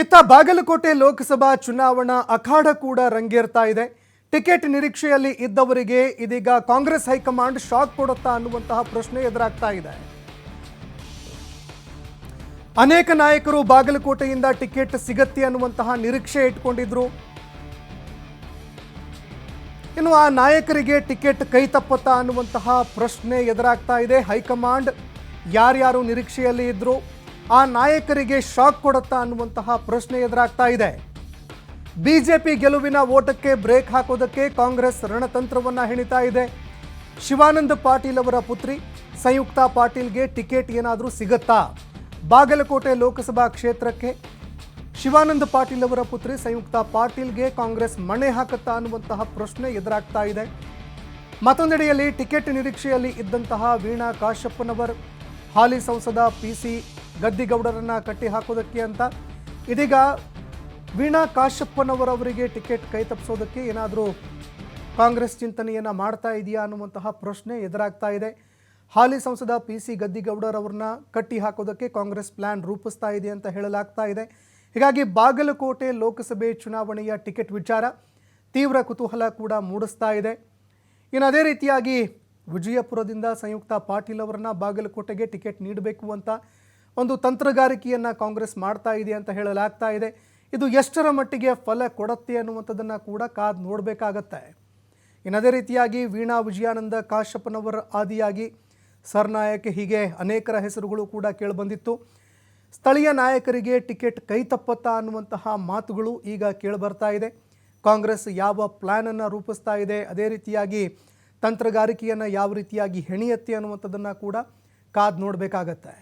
ಇತ್ತ ಬಾಗಲಕೋಟೆ ಲೋಕಸಭಾ ಚುನಾವಣಾ ಅಖಾಡ ಕೂಡ ರಂಗೇರ್ತಾ ಇದೆ. ಟಿಕೆಟ್ ನಿರೀಕ್ಷೆಯಲ್ಲಿ ಇದ್ದವರಿಗೆ ಇದೀಗ ಕಾಂಗ್ರೆಸ್ ಹೈಕಮಾಂಡ್ ಶಾಕ್ ಕೊಡುತ್ತಾ ಅನ್ನುವಂತಹ ಪ್ರಶ್ನೆ ಎದುರಾಗ್ತಾ ಇದೆ. ಅನೇಕ ನಾಯಕರು ಬಾಗಲಕೋಟೆಯಿಂದ ಟಿಕೆಟ್ ಸಿಗತ್ತೆ ಅನ್ನುವಂತಹ ನಿರೀಕ್ಷೆ ಇಟ್ಕೊಂಡಿದ್ರು. ಇನ್ನು ಆ ನಾಯಕರಿಗೆ ಟಿಕೆಟ್ ಕೈ ತಪ್ಪುತ್ತಾ ಅನ್ನುವಂತಹ ಪ್ರಶ್ನೆ ಎದುರಾಗ್ತಾ ಇದೆ. ಹೈಕಮಾಂಡ್ ಯಾರ್ಯಾರು ನಿರೀಕ್ಷೆಯಲ್ಲಿ ಇದ್ರು? ಆ ನಾಯಕರಿಗೆ ಶಾಕ್ ಕೊಡುತ್ತಾ ಅನ್ನುವಂತಹ ಪ್ರಶ್ನೆ ಎದುರಾಗ್ತಾ ಇದೆ. ಬಿಜೆಪಿ ಗೆಲುವಿನ ಓಟಕ್ಕೆ ಬ್ರೇಕ್ ಹಾಕೋದಕ್ಕೆ ಕಾಂಗ್ರೆಸ್ ರಣತಂತ್ರವನ್ನ ಹೆಣಿತಾ ಇದೆ. ಶಿವಾನಂದ ಪಾಟೀಲ್ ಅವರ ಪುತ್ರಿ ಸಂಯುಕ್ತ ಪಾಟೀಲ್ಗೆ ಟಿಕೆಟ್ ಏನಾದರೂ ಸಿಗುತ್ತಾ? ಬಾಗಲಕೋಟೆ ಲೋಕಸಭಾ ಕ್ಷೇತ್ರಕ್ಕೆ ಶಿವಾನಂದ ಪಾಟೀಲ್ ಅವರ ಪುತ್ರಿ ಸಂಯುಕ್ತ ಪಾಟೀಲ್ಗೆ ಕಾಂಗ್ರೆಸ್ ಮಣೆ ಹಾಕುತ್ತಾ ಅನ್ನುವಂತಹ ಪ್ರಶ್ನೆ ಎದುರಾಗ್ತಾ ಇದೆ. ಮತ್ತೊಂದೆಡೆಯಲ್ಲಿ ಟಿಕೆಟ್ ನಿರೀಕ್ಷೆಯಲ್ಲಿ ಇದ್ದಂತಹ ವೀಣಾ ಕಾಶಪ್ಪನವರ್, ಹಾಲಿ ಸಂಸದ ಪಿ ಸಿ ಗದ್ದಿಗೌಡರನ್ನ ಕಟ್ಟಿ ಹಾಕೋದಕ್ಕೆ ಅಂತ. ಇದೀಗ ವೀಣಾ ಕಾಶಪ್ಪನವರವರಿಗೆ ಟಿಕೆಟ್ ಕೈ ತಪ್ಪಿಸೋದಕ್ಕೆ ಏನಾದರೂ ಕಾಂಗ್ರೆಸ್ ಚಿಂತನೆಯನ್ನು ಮಾಡ್ತಾ ಇದೆಯಾ ಅನ್ನುವಂತಹ ಪ್ರಶ್ನೆ ಎದುರಾಗ್ತಾ ಇದೆ. ಹಾಲಿ ಸಂಸದ ಪಿ ಸಿ ಗದ್ದಿಗೌಡರವ್ರನ್ನ ಕಟ್ಟಿ ಹಾಕೋದಕ್ಕೆ ಕಾಂಗ್ರೆಸ್ ಪ್ಲಾನ್ ರೂಪಿಸ್ತಾ ಇದೆ ಅಂತ ಹೇಳಲಾಗ್ತಾ ಇದೆ. ಹೀಗಾಗಿ ಬಾಗಲಕೋಟೆ ಲೋಕಸಭೆ ಚುನಾವಣೆಯ ಟಿಕೆಟ್ ವಿಚಾರ ತೀವ್ರ ಕುತೂಹಲ ಕೂಡ ಮೂಡಿಸ್ತಾ ಇದೆ. ಇನ್ನು ಅದೇ ರೀತಿಯಾಗಿ ವಿಜಯಪುರದಿಂದ ಸಂಯುಕ್ತ ಪಾಟೀಲ್ ಅವರನ್ನು ಬಾಗಲಕೋಟೆಗೆ ಟಿಕೆಟ್ ನೀಡಬೇಕು ಅಂತ ಒಂದು ತಂತ್ರಗಾರಿಕೆಯನ್ನು ಕಾಂಗ್ರೆಸ್ ಮಾಡ್ತಾ ಇದೆ ಅಂತ ಹೇಳಲಾಗ್ತಾ ಇದೆ. ಇದು ಎಷ್ಟರ ಮಟ್ಟಿಗೆ ಫಲ ಕೊಡತ್ತೆ ಅನ್ನುವಂಥದ್ದನ್ನು ಕೂಡ ಕಾದು ನೋಡಬೇಕಾಗತ್ತೆ. ಇನ್ನು ಅದೇ ರೀತಿಯಾಗಿ ವೀಣಾ ವಿಜಯಾನಂದ ಕಾಶ್ಯಪ್ಪನವರ ಆದಿಯಾಗಿ ಸರ್ನಾಯಕ್ ಹೀಗೆ ಅನೇಕರ ಹೆಸರುಗಳು ಕೂಡ ಕೇಳಿಬಂದಿತ್ತು. ಸ್ಥಳೀಯ ನಾಯಕರಿಗೆ ಟಿಕೆಟ್ ಕೈ ತಪ್ಪತ್ತಾ ಅನ್ನುವಂತಹ ಮಾತುಗಳು ಈಗ ಕೇಳಿಬರ್ತಾ ಇದೆ. ಕಾಂಗ್ರೆಸ್ ಯಾವ ಪ್ಲ್ಯಾನನ್ನು ರೂಪಿಸ್ತಾ ಇದೆ, ಅದೇ ರೀತಿಯಾಗಿ ತಂತ್ರಗಾರಿಕೆಯನ್ನು ಯಾವ ರೀತಿಯಾಗಿ ಹೆಣಿಯತ್ತೆ ಅನ್ನುವಂಥದ್ದನ್ನು ಕೂಡ ಕಾದು ನೋಡಬೇಕಾಗತ್ತೆ.